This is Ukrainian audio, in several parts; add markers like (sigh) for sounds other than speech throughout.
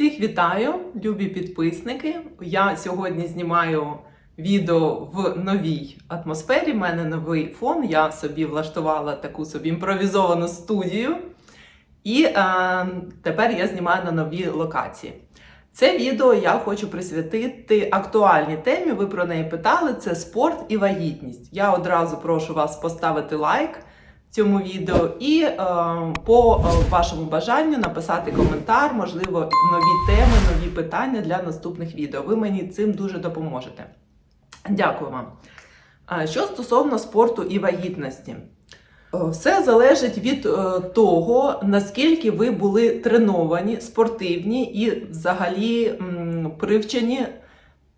Всіх вітаю, любі підписники. Я сьогодні знімаю відео в новій атмосфері. У мене новий фон. Я собі влаштувала таку собі імпровізовану студію. І е, тепер я знімаю на новій локації. Це відео я хочу присвятити актуальній темі. Ви про неї питали: це спорт і вагітність. Я одразу прошу вас поставити лайк цьому відео і е, по е, вашому бажанню написати коментар, можливо, нові теми, нові питання для наступних відео. Ви мені цим дуже допоможете. Дякую вам. Що стосовно спорту і вагітності, Е, все залежить від е, того, наскільки ви були треновані, спортивні і взагалі привчені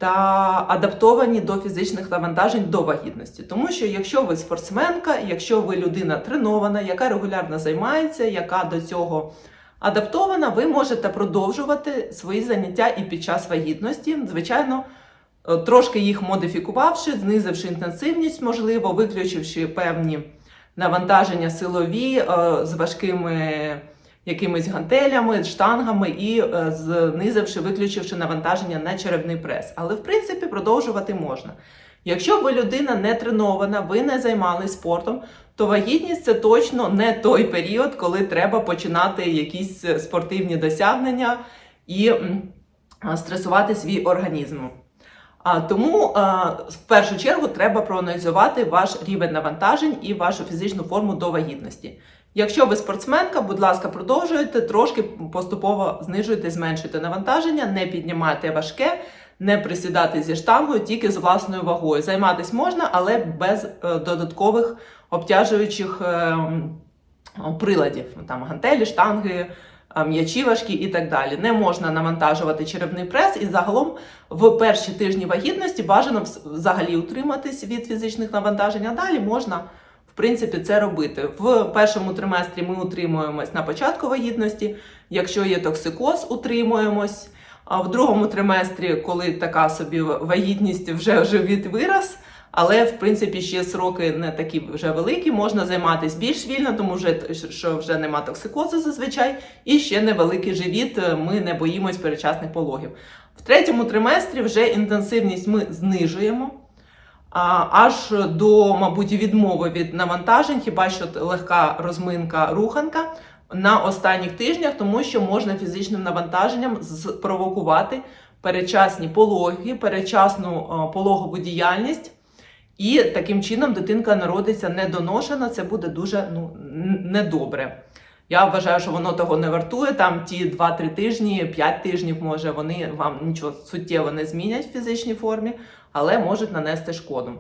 та адаптовані до фізичних навантажень до вагітності. Тому що якщо ви спортсменка, якщо ви людина тренована, яка регулярно займається, яка до цього адаптована, ви можете продовжувати свої заняття і під час вагітності. Звичайно, е, трошки їх модифікувавши, знизивши інтенсивність, можливо, виключивши певні навантаження силові е, з важкими якимись гантелями, штангами і е, знизивши, виключивши навантаження на черевний прес. Але в принципі продовжувати можна. Якщо ви людина не тренована, ви не займалися спортом, то вагітність це точно не той період, коли треба починати якісь е, спортивні досягнення і стресувати свій організм. А тому а, в першу чергу треба проаналізувати ваш рівень навантажень і вашу фізичну форму до вагітності. Якщо ви спортсменка, будь ласка, продовжуйте трошки поступово знижуйте, зменшуйте навантаження, не піднімайте важке, не присідати зі штангою, тільки з власною вагою. Займатися можна, але без е, додаткових обтяжуючих е, приладів, там гантелі, штанги. е, М'ячі важкі і так далі. Не можна навантажувати черевний прес, і загалом в перші тижні вагітності бажано взагалі утриматись від фізичних навантажень, а далі можна в принципі це робити. В першому триместрі ми утримуємось на початку вагітності. Якщо є токсикоз, утримуємось. А в другому триместрі, коли така собі вагітність вже живіт вираз, але в принципі ще сроки не такі вже великі, можна займатися більш вільно, тому вже що вже нема токсикозу зазвичай, і ще невеликий живіт. Ми не боїмось перечасних пологів. В третьому триместрі вже інтенсивність ми знижуємо. Аж до, мабуть, відмови від навантажень, хіба що легка розминка руханка на останніх тижнях, тому що можна фізичним навантаженням спровокувати передчасні пологи, передчасну а, пологову діяльність. І таким чином дитинка народиться недоношена, це буде дуже ну, недобре. Я вважаю, що воно того не вартує. Там ті 2-3 тижні, 5 тижнів, може, вони вам нічого суттєво не змінять в фізичній формі, але можуть нанести шкоду.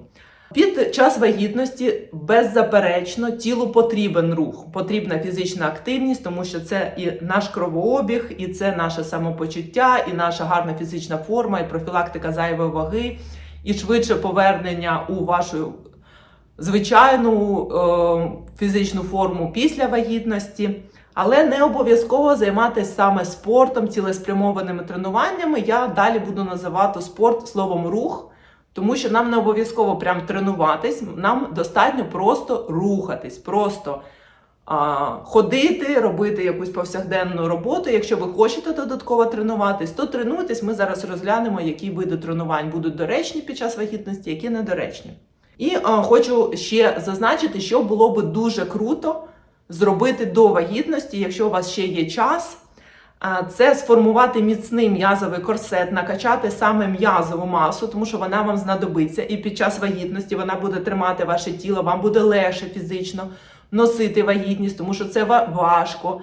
Під час вагітності беззаперечно тілу потрібен рух, потрібна фізична активність, тому що це і наш кровообіг, і це наше самопочуття, і наша гарна фізична форма, і профілактика зайвої ваги, і швидше повернення у вашу звичайну е, фізичну форму після вагітності. Але не обов'язково займатися саме спортом, цілеспрямованими тренуваннями. Я далі буду називати спорт словом рух, тому що нам не обов'язково прям тренуватись, нам достатньо просто рухатись, просто а, ходити, робити якусь повсякденну роботу. Якщо ви хочете додатково тренуватись, то тренуйтесь. Ми зараз розглянемо, які види тренувань будуть доречні під час вагітності, які недоречні. І а, хочу ще зазначити, що було би дуже круто зробити до вагітності, якщо у вас ще є час. Це сформувати міцний м'язовий корсет, накачати саме м'язову масу, тому що вона вам знадобиться. І під час вагітності вона буде тримати ваше тіло, вам буде легше фізично носити вагітність, тому що це важко.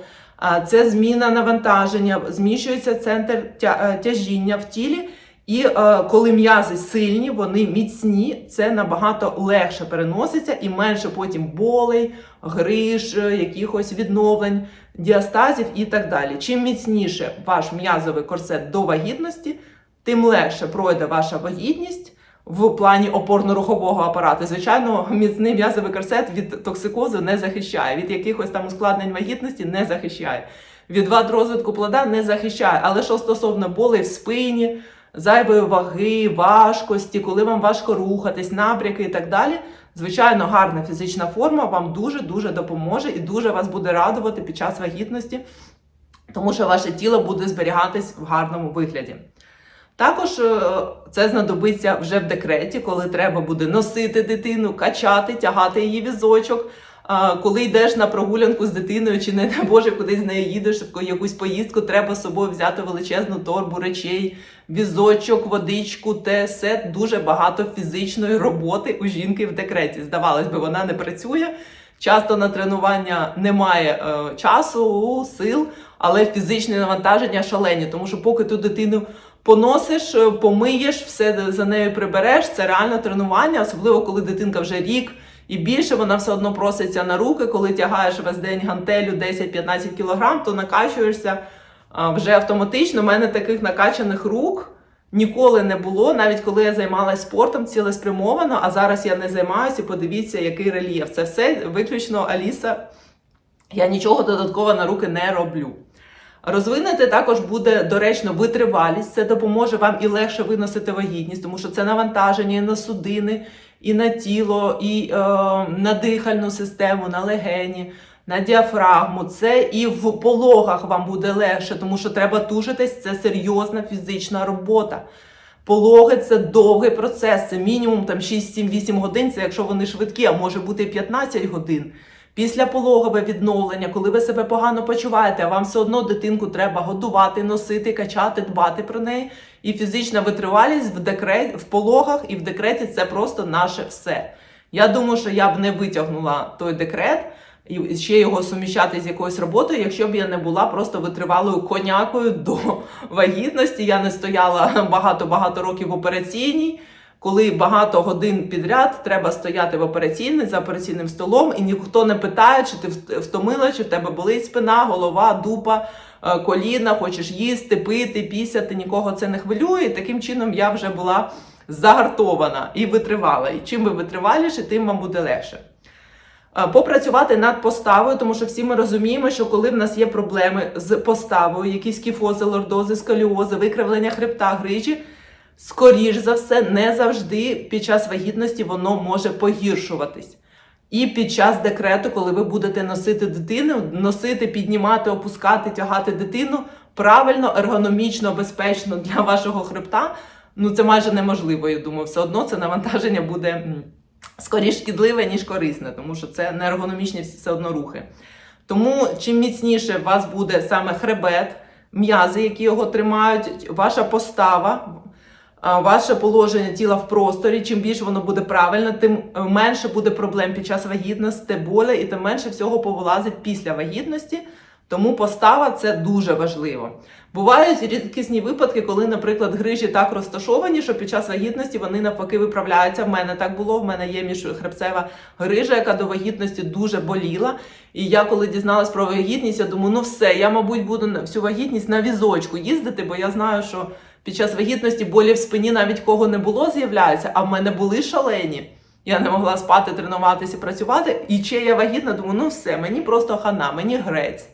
Це зміна навантаження, зміщується центр е, тяжіння в тілі. І е, коли м'язи сильні, вони міцні, це набагато легше переноситься і менше потім болей, гриж, е, якихось відновлень, діастазів і так далі. Чим міцніше ваш м'язовий корсет до вагітності, тим легше пройде ваша вагітність в плані опорно-рухового апарату. Звичайно, міцний м'язовий корсет від токсикозу не захищає, від якихось там ускладнень вагітності не захищає, від вад розвитку плода не захищає. Але що стосовно болей в спині, зайвої ваги, важкості, коли вам важко рухатись, набряки і так далі. Звичайно, гарна фізична форма вам дуже-дуже допоможе і дуже вас буде радувати під час вагітності тому що ваше тіло буде зберігатись в гарному вигляді. Також е, це знадобиться вже в декреті, коли треба буде носити дитину, качати, тягати її візочок. Коли йдеш на прогулянку з дитиною, чи не дай Боже, кудись з нею їдеш, в якусь поїздку, треба з собою взяти величезну торбу речей, візочок, водичку, те все дуже багато фізичної роботи у жінки в декреті. Здавалось би, вона не працює. Часто на тренування немає е, часу, сил, але фізичні навантаження шалені, тому що поки ту дитину поносиш, е, помиєш, все за нею прибереш. Це реальне тренування, особливо коли дитинка вже рік і більше, вона все одно проситься на руки. Коли тягаєш весь день гантелю 10-15 кг, то накачуєшся вже автоматично. У мене таких накачаних рук. Ніколи не було, навіть коли я займалася спортом цілеспрямовано, а зараз я не займаюся. Подивіться, який рельєф. Це все виключно Аліса. Я нічого додатково на руки не роблю. Розвинути також буде доречно витривалість. Це допоможе вам і легше виносити вагітність, тому що це навантаження і на судини, і на тіло, і е, на дихальну систему, на легені, на діафрагму. Це і в пологах вам буде легше, тому що треба тужитись. Це серйозна фізична робота. Пологи це довгий процес, це мінімум там 6-7-8 годин. Це якщо вони швидкі, а може бути 15 годин. Після пологове відновлення, коли ви себе погано почуваєте, а вам все одно дитинку треба годувати, носити, качати, дбати про неї. І фізична витривалість в декрет, в пологах і в декреті це просто наше все. Я думаю, що я б не витягнула той декрет і ще його суміщати з якоюсь роботою, якщо б я не була просто витривалою конякою до вагітності. Я не стояла багато-багато років в операційній коли багато годин підряд треба стояти в операційній за операційним столом, і ніхто не питає, чи ти втомила, чи в тебе болить спина, голова, дупа, е, коліна, хочеш їсти, пити, пісяти, нікого це не хвилює. І таким чином я вже була загартована і витривала. І чим ви витриваліше, тим вам буде легше. Е, попрацювати над поставою, тому що всі ми розуміємо, що коли в нас є проблеми з поставою, якісь кіфози, лордози, сколіози, викривлення хребта, грижі, скоріш за все, не завжди під час вагітності воно може погіршуватись. І під час декрету, коли ви будете носити дитину, носити, піднімати, опускати, тягати дитину правильно, ергономічно, безпечно для вашого хребта, ну це майже неможливо. Я думаю, все одно це навантаження буде скоріш шкідливе, ніж корисне, тому що це не ергономічні все одно рухи. Тому чим міцніше у вас буде саме хребет, м'язи, які його тримають, ваша постава, ваше положення тіла в просторі, чим більше воно буде правильно, тим е, менше буде проблем під час вагітності, боля, і тим менше всього повилазить після вагітності. Тому постава це дуже важливо. Бувають рідкісні випадки, коли, наприклад, грижі так розташовані, що під час вагітності вони навпаки виправляються. В мене так було. В мене є міжхребцева грижа, яка до вагітності дуже боліла. І я, коли дізналась про вагітність, я думаю, ну все, я, мабуть, буду всю вагітність на візочку їздити, бо я знаю, що під час вагітності болі в спині навіть кого не було, з'являються, а в мене були шалені. Я не могла спати, тренуватися, працювати. І чи я вагітна, думаю, ну все, мені просто хана, мені грець.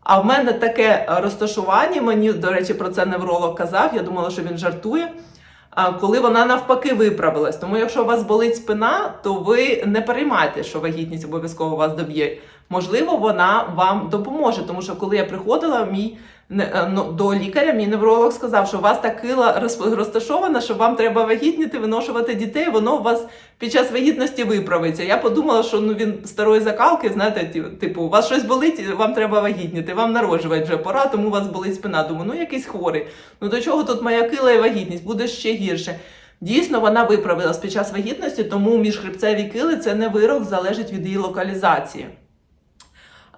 А в мене таке розташування, мені, до речі, про це невролог казав, я думала, що він жартує. Коли вона навпаки виправилась. Тому, якщо у вас болить спина, то ви не переймайте, що вагітність обов'язково вас доб'є. Можливо, вона вам допоможе, тому що коли я приходила, мій Е, ну, до лікаря мій невролог сказав, що у вас та кила розташована, що вам треба вагітніти, виношувати дітей, воно у вас під час вагітності виправиться. Я подумала, що ну він старої закалки, знаєте, типу, у вас щось болить, вам треба вагітніти, вам народжувати вже пора, тому у вас болить спина. Думаю, ну якийсь хворий. Ну до чого тут моя кила і вагітність? Буде ще гірше. Дійсно, вона виправилась під час вагітності, тому міжхребцеві кили це не вирок, залежить від її локалізації.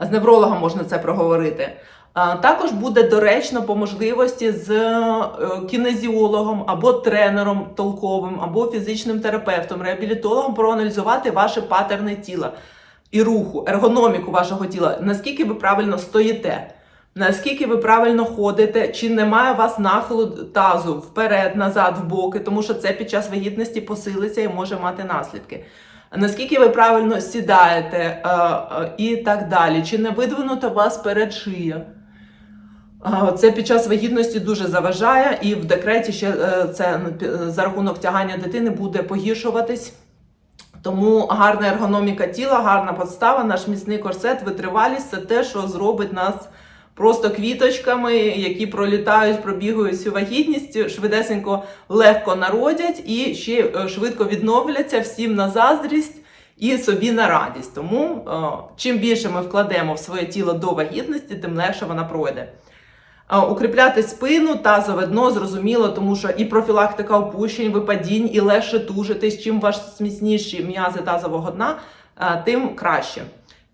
З неврологом можна це проговорити. Також буде доречно по можливості з е, кінезіологом або тренером толковим, або фізичним терапевтом, реабілітологом проаналізувати ваше патерни тіла і руху, ергономіку вашого тіла, наскільки ви правильно стоїте, наскільки ви правильно ходите, чи немає у вас нахилу тазу вперед, назад, в боки, тому що це під час вагітності посилиться і може мати наслідки. Наскільки ви правильно сідаєте е, е, і так далі, чи не видвинута вас перед шия? Це під час вагітності дуже заважає, і в декреті ще е, це ну, за рахунок тягання дитини буде погіршуватись. Тому гарна ергономіка тіла, гарна подстава, наш міцний корсет, витривалість це те, що зробить нас просто квіточками, які пролітають, пробігають всю вагітність, швидесенько легко народять і ще е, швидко відновляться всім на заздрість і собі на радість. Тому е, чим більше ми вкладемо в своє тіло до вагітності, тим легше вона пройде. Е, Укріпляти спину, тазове дно, зрозуміло, тому що і профілактика опущень, випадінь, і легше тужитись. Чим ваш міцніші м'язи тазового дна, тим краще.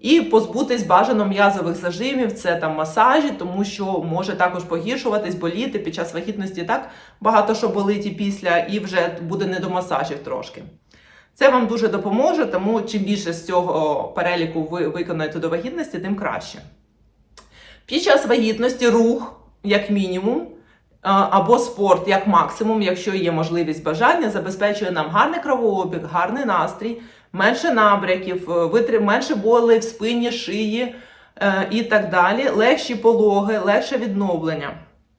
І позбутись бажано м'язових зажимів, це там масажі, тому що може також погіршуватись, боліти під час вагітності так багато що болить і після, і вже буде не до масажів трошки. Це вам дуже допоможе, тому чим більше з цього переліку ви виконаєте до вагітності, тим краще. Під час вагітності рух, як мінімум, або спорт, як максимум, якщо є можливість бажання, забезпечує нам гарний кровообіг, гарний настрій, менше набряків, е, менше болей в спині, шиї е, і так далі, легші пологи, легше відновлення.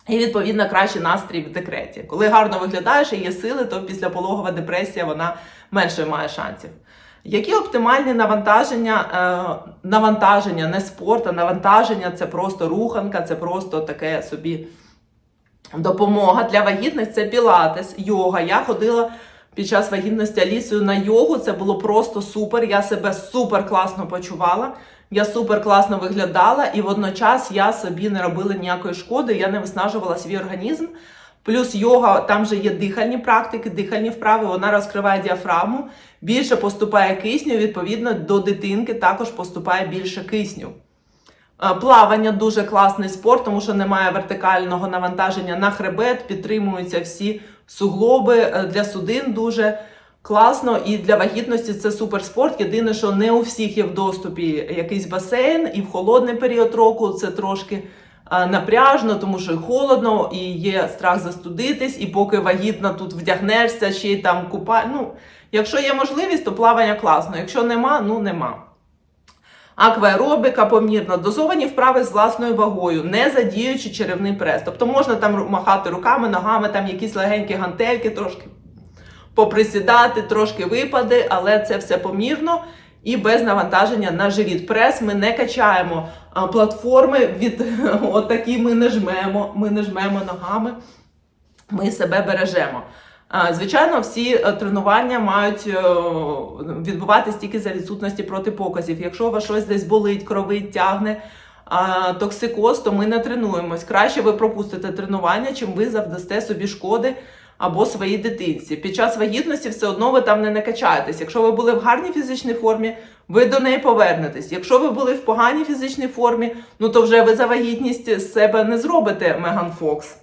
І відповідно кращий настрій в декреті. Коли гарно виглядаєш і є сили, то післяпологова депресія вона менше має шансів. Які оптимальні навантаження? Е, навантаження не спорт, а навантаження це просто руханка, це просто таке собі допомога для вагітних. Це пілатес, йога. Я ходила під час вагітності Алісою на йогу. Це було просто супер. Я себе супер класно почувала. Я супер класно виглядала, і водночас я собі не робила ніякої шкоди, я не виснажувала свій організм. Плюс йога, там же є дихальні практики, дихальні вправи, вона розкриває діафрагму, більше поступає кисню, відповідно, до дитинки також поступає більше кисню. Е, Плавання дуже класний спорт, тому що немає вертикального навантаження на хребет, підтримуються всі суглоби е, для судин дуже класно. І для вагітності це суперспорт. Єдине, що не у всіх є в доступі якийсь басейн, і в холодний період року це трошки е, напряжно, тому що холодно, і є страх застудитись, і поки вагітна тут вдягнешся, ще й там купа. Ну, якщо є можливість, то плавання класно. Якщо нема, ну нема. Акваеробіка помірно, дозовані вправи з власною вагою, не задіючи черевний прес. Тобто можна там махати руками, ногами, там якісь легенькі гантельки, трошки поприсідати, трошки випади, але це все помірно і без навантаження на живіт. Прес ми не качаємо а, платформи від (laughs) отакі ми не жмемо, ми не жмемо ногами, ми себе бережемо. Звичайно, всі е, тренування мають е, відбуватись тільки за відсутності протипоказів. Якщо у вас щось десь болить, кровить, тягне токсикоз, то ми не тренуємось. Краще ви пропустите тренування, чим ви завдасте собі шкоди або своїй дитинці. Під час вагітності все одно ви там не накачаєтесь. Якщо ви були в гарній фізичній формі, ви до неї повернетесь. Якщо ви були в поганій фізичній формі, ну то вже ви за вагітність з себе не зробите Меган Фокс.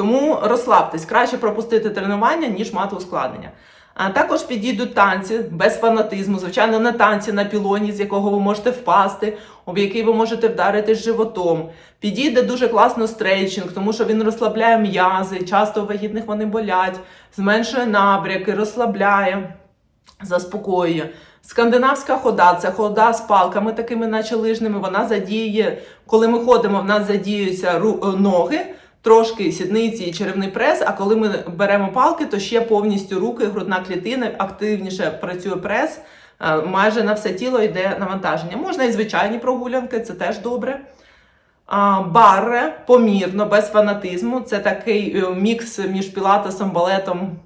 Тому розслабтесь, краще пропустити тренування, ніж мати ускладнення. А також підійдуть танці без фанатизму, звичайно, не танці на пілоні, з якого ви можете впасти, об який ви можете вдаритись животом. Підійде дуже класно стрейчинг, тому що він розслабляє м'язи, часто у вагітних вони болять, зменшує набряки, розслабляє, заспокоює. Скандинавська хода це хода з палками, такими, наче лижними. Вона задіє, коли ми ходимо, в нас задіюються е, ноги, трошки сідниці і черевний прес. А коли ми беремо палки, то ще повністю руки, грудна клітина, активніше працює прес. е, Майже на все тіло йде навантаження. Можна і звичайні прогулянки, це теж добре. Барре помірно, без фанатизму. Це такий е, мікс між пілатесом, балетом.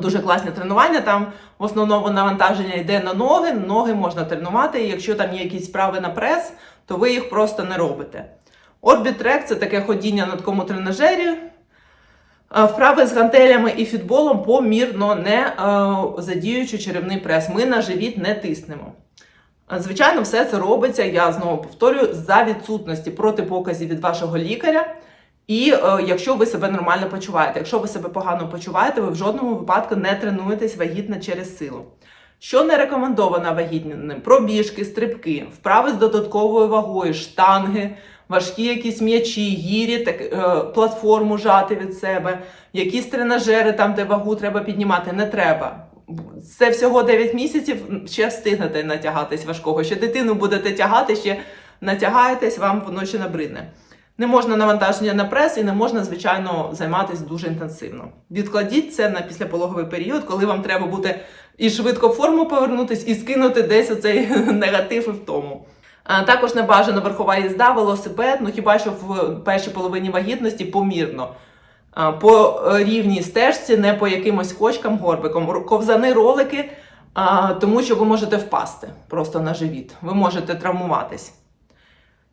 Дуже класні тренування. Там в основному навантаження йде на ноги. Ноги можна тренувати. І якщо там є якісь справи на прес, то ви їх просто не робите. Орбітрек це таке ходіння на такому тренажері. Вправи з гантелями і фітболом помірно, не задіючи черевний прес. Ми на живіт не тиснемо. Звичайно, все це робиться, я знову повторюю, за відсутності протипоказів від вашого лікаря. І е, якщо ви себе нормально почуваєте. Якщо ви себе погано почуваєте, ви в жодному випадку не тренуєтесь вагітна через силу. Що не рекомендовано вагітним? Пробіжки, стрибки, вправи з додатковою вагою, штанги, важкі якісь м'ячі, гірі, так, е, платформу жати від себе, якісь тренажери, там, де вагу треба піднімати, не треба. Це всього 9 місяців, ще встигнете натягатись важкого. Ще дитину будете тягати, ще натягаєтесь, вам воно ще набридне. Не можна навантаження на прес і не можна, звичайно, займатися дуже інтенсивно. Відкладіть це на післяпологовий період, коли вам треба буде і швидко в форму повернутись, і скинути десь оцей (laughs) негатив і втому. Е, Також не бажано верхова їзда, велосипед, ну хіба що в першій половині вагітності помірно. Е, По е, рівній стежці, не по якимось кочкам, горбиком. Ковзани, ролики, тому що ви можете впасти просто на живіт, ви можете травмуватись.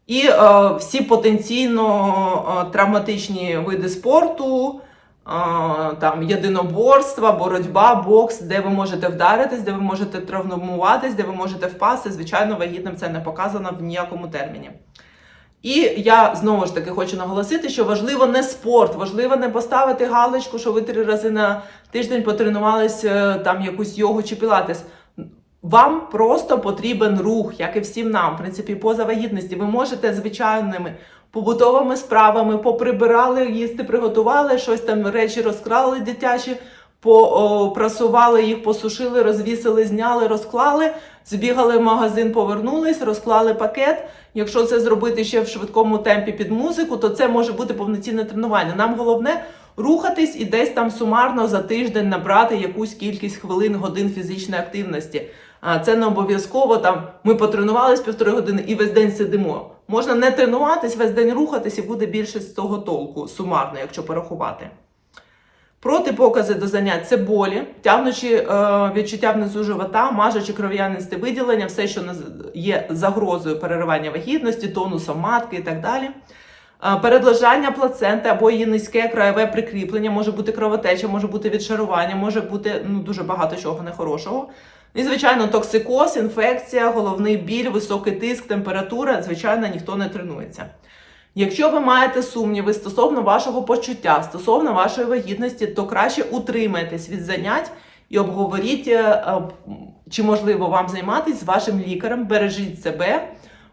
І е, всі потенційно е, травматичні види спорту, е, там єдиноборства, боротьба, бокс, де ви можете вдаритись, де ви можете травмуватись, де ви можете впасти. Звичайно, вагітним це не показано в ніякому терміні. І я знову ж таки хочу наголосити, що важливо не спорт, важливо не поставити галочку, що ви три рази на тиждень потренувалися там якусь йогу чи пілатес. Вам просто потрібен рух, як і всім нам, в принципі, поза вагітності. Ви можете звичайними побутовими справами поприбирали, їсти приготували, щось там речі розкрали дитячі, попрасували їх, посушили, розвісили, зняли, розклали, збігали в магазин, повернулись, розклали пакет. Якщо це зробити ще в швидкому темпі під музику, то це може бути повноцінне тренування. Нам головне рухатись і десь там сумарно за тиждень набрати якусь кількість хвилин, годин фізичної активності. А це не обов'язково там ми потренувались півтори години і весь день сидимо. Можна не тренуватись, весь день рухатись і буде більше з того толку, сумарно, якщо порахувати. Протипокази до занять це болі, тягнучи е, відчуття внизу живота, мажучи кров'янисте виділення, все, що є загрозою переривання вагітності, тонусом матки і так далі. Е, Передлежання плаценти або її низьке краєве прикріплення, може бути кровотеча, може бути відшарування, може бути ну, дуже багато чого нехорошого. І, звичайно, токсикоз, інфекція, головний біль, високий тиск, температура, звичайно, ніхто не тренується. Якщо ви маєте сумніви стосовно вашого почуття, стосовно вашої вагітності, то краще утримайтесь від занять і обговоріть, е, е, чи можливо вам займатися з вашим лікарем. Бережіть себе,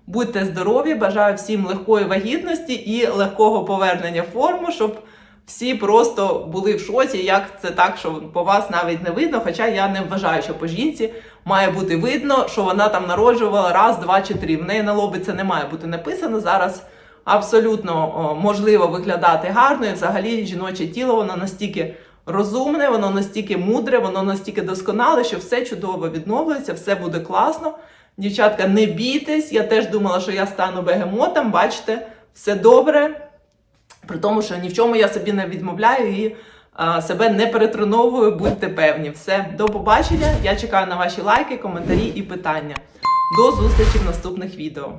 будьте здорові, бажаю всім легкої вагітності і легкого повернення форму, щоб всі просто були в шоці, як це так, що по вас навіть не видно. Хоча я не вважаю, що по жінці має бути видно, що вона там народжувала раз, два чи три. В неї на лобі це не має бути написано зараз. Абсолютно можливо виглядати гарно, і взагалі жіноче тіло воно настільки розумне, воно настільки мудре, воно настільки досконале, що все чудово відновлюється, все буде класно. Дівчатка, не бійтесь. Я теж думала, що я стану бегемотом. Бачите, все добре. При тому, що ні в чому я собі не відмовляю і а, себе не перетреновую, будьте певні. Все, до побачення. Я чекаю на ваші лайки, коментарі і питання. До зустрічі в наступних відео.